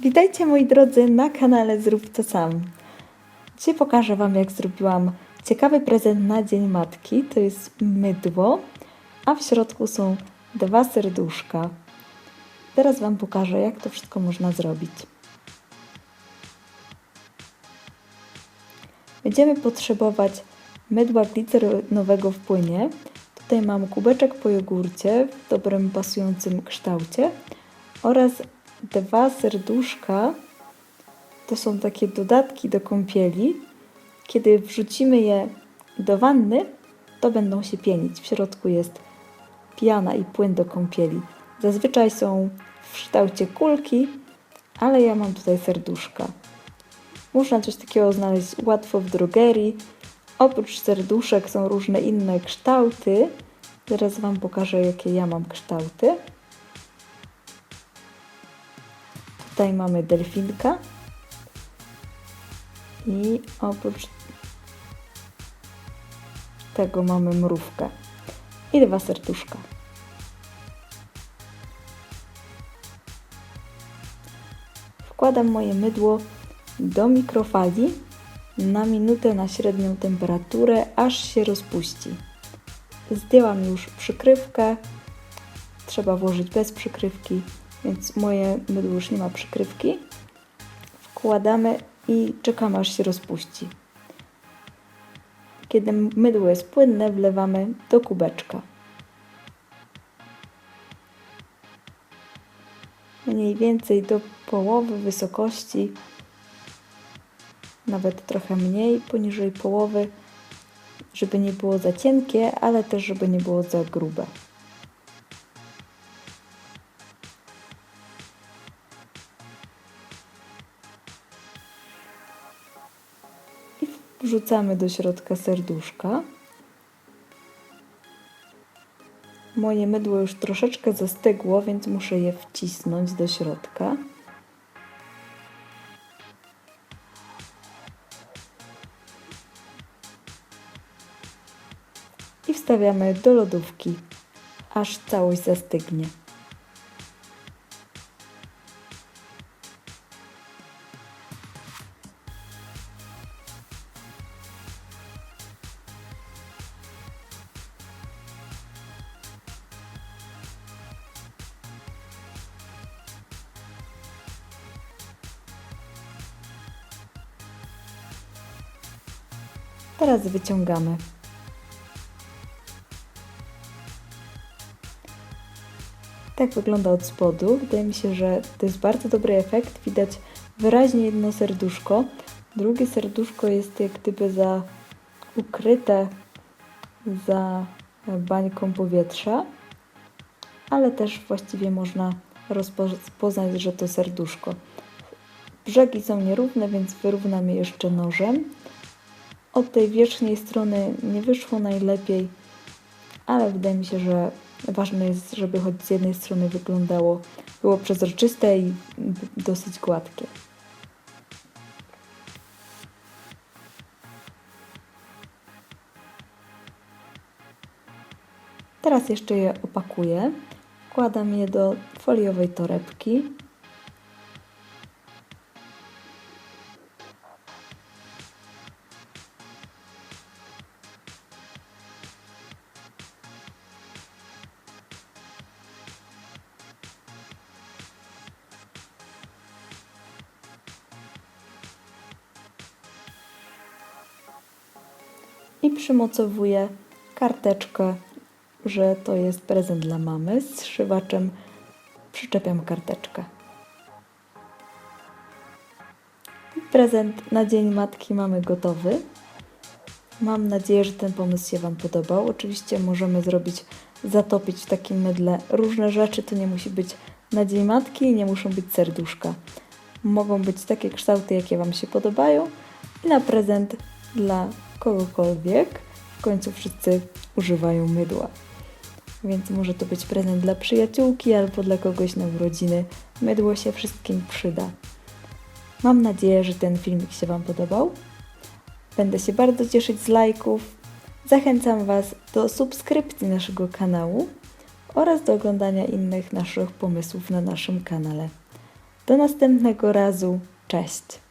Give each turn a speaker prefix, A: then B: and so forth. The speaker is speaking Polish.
A: Witajcie moi drodzy na kanale Zrób to sam. Dzisiaj pokażę Wam jak zrobiłam ciekawy prezent na Dzień Matki. To jest mydło, a w środku są dwa serduszka. Teraz Wam pokażę jak to wszystko można zrobić. Będziemy potrzebować mydła glicerynowego w płynie. Tutaj mam kubeczek po jogurcie w dobrym pasującym kształcie oraz dwa serduszka. To są takie dodatki do kąpieli. Kiedy wrzucimy je do wanny, to będą się pienić. W środku jest piana i płyn do kąpieli. Zazwyczaj są w kształcie kulki, ale ja mam tutaj serduszka. Można coś takiego znaleźć łatwo w drogerii. Oprócz serduszek są różne inne kształty. Zaraz Wam pokażę, jakie ja mam kształty. Tutaj mamy delfinka. I oprócz tego mamy mrówkę. I dwa serduszka. Wkładam moje mydło do mikrofali na minutę na średnią temperaturę, aż się rozpuści. Zdjęłam już przykrywkę. Trzeba włożyć bez przykrywki, więc moje mydło już nie ma przykrywki. Wkładamy i czekamy aż się rozpuści. Kiedy mydło jest płynne, wlewamy do kubeczka. Mniej więcej do połowy wysokości, nawet trochę mniej, poniżej połowy, żeby nie było za cienkie, ale też żeby nie było za grube. Wrzucamy do środka serduszka. Moje mydło już troszeczkę zastygło, więc muszę je wcisnąć do środka. I wstawiamy do lodówki, aż całość zastygnie. Teraz wyciągamy. Tak wygląda od spodu. Wydaje mi się, że to jest bardzo dobry efekt. Widać wyraźnie jedno serduszko. Drugie serduszko jest jak gdyby za ukryte za bańką powietrza, ale też właściwie można rozpoznać, że to serduszko. Brzegi są nierówne, więc wyrównamy jeszcze nożem. Od tej wierzchniej strony nie wyszło najlepiej, ale wydaje mi się, że ważne jest, żeby choć z jednej strony wyglądało, było przezroczyste i dosyć gładkie. Teraz jeszcze je opakuję. Wkładam je do foliowej torebki. I przymocowuję karteczkę, że to jest prezent dla mamy. Z szywaczem przyczepiam karteczkę. Prezent na Dzień Matki mamy gotowy. Mam nadzieję, że ten pomysł się Wam podobał. Oczywiście możemy zrobić, zatopić w takim mydle różne rzeczy. To nie musi być na Dzień Matki nie muszą być serduszka. Mogą być takie kształty, jakie Wam się podobają i na prezent dla kogokolwiek. W końcu wszyscy używają mydła. Więc może to być prezent dla przyjaciółki albo dla kogoś na urodziny. Mydło się wszystkim przyda. Mam nadzieję, że ten filmik się Wam podobał. Będę się bardzo cieszyć z lajków. Zachęcam Was do subskrypcji naszego kanału oraz do oglądania innych naszych pomysłów na naszym kanale. Do następnego razu. Cześć.